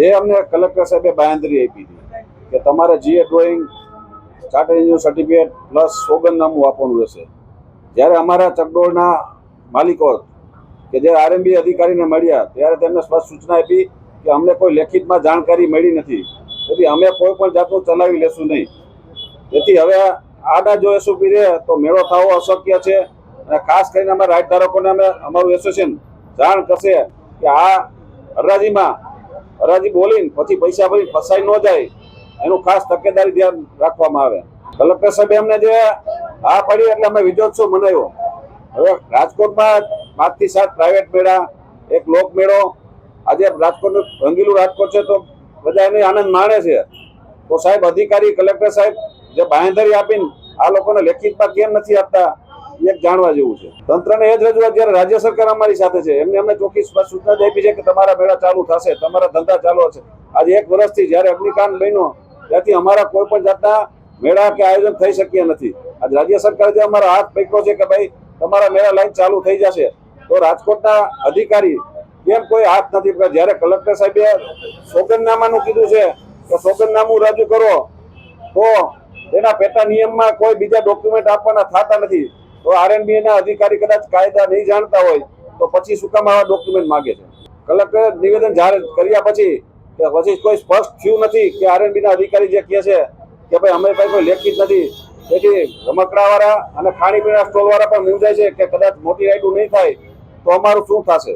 જે અમને કલેક્ટર સાહેબે બાંયધરી આપી હતી કે તમારે GA drawing charter engineer certificate plus સોગંદનામું આપવાનું રહેશે. જ્યારે અમારા ચકડોળના માલિકો કે જે આરએમબી અધિકારીને મળ્યા, ત્યારે તેમને સ્પષ્ટ સૂચના આપી કે અમને કોઈ લેખિતમાં જાણકારી મળી નથી. તેથી અમે કોઈ પણ જાતનું ચલાવી લેશું નહીં. તેથી હવે આના જો એસઓપી રહે, તો મેળો થવો અશક્ય છે. અને ખાસ કરીને અમારા રાઈટ ધારકોને અમે અમારું એસોસિએશન જાણ કરશે કે આ હરાજીમાં હરાજી બોલીને પછી પૈસા ભરી ફસાઈ ન જાય, એનું ખાસ તકેદારી ધ્યાન રાખવામાં આવે. કલેક્ટર સાહેબ એમને જે આ પડી એટલે અમે વિજયોત્સવ મનાવ્યો. હવે રાજકોટમાં પાંચથી સાત પ્રાઇવેટ મેળા, એક લોક મેળો. આજે રાજકોટનું રંગીલું રાજકોટ છે તો બધા એને આનંદ માણે છે. તો સાહેબ અધિકારી, કલેક્ટર સાહેબ જે બાંહેધરી આપીને આ લોકોને લેખિતમાં કેમ નથી આપતા? એક જાણવા જેવું છે. તંત્રને એ જ રજૂઆત જ્યારે રાજ્ય સરકાર અમારી સાથે છે, એમને અમને ચોખ્ખી સૂચના જ આપી છે કે તમારા મેળા ચાલુ થશે, તમારા ધંધા ચાલુ હશે. આજે એક વર્ષથી જ્યારે અગ્નિકાંડ બન્યો, ત્યાંથી અમારા કોઈ પણ જાતના મેળા કે આયોજન થઈ શક્યા નથી. આજ રાજ્ય સરકારે જે અમારા હાથ પકડ્યો છે કે ભાઈ, તમારા મેળા લાઈન ચાલુ થઈ જશે, તો રાજકોટના અધિકારી કેમ કોઈ હાથ નથી પકડ્યા? જ્યારે કલેક્ટર સાહેબે સોગંદનામાનું કીધું છે કે સોગંદનામું રજૂ કરો, તો એના પેટા નિયમમાં કોઈ બીજા ડોક્યુમેન્ટ આપવાના થતા નથી. તો આરએનબી ના અધિકારી કદાચ કાયદા નહીં જાણતા હોય તો પછી શું કામ આવા ડોક્યુમેન્ટ માંગે છે? કલેક્ટરે નિવેદન જાહેર કર્યા પછી કે પછી કોઈ સ્પષ્ટ થયું નથી કે આરએનબી ના અધિકારી જે કહે છે કે ભાઈ અમે પાસે કોઈ લેખિત નથી. તેથી રમકડાવાળા અને ખાણીપીણા સ્ટોલવાળા પણ મૂંઝાય છે કે કદાચ મોટી રાઈડું નહીં થાય તો અમારું શું થશે?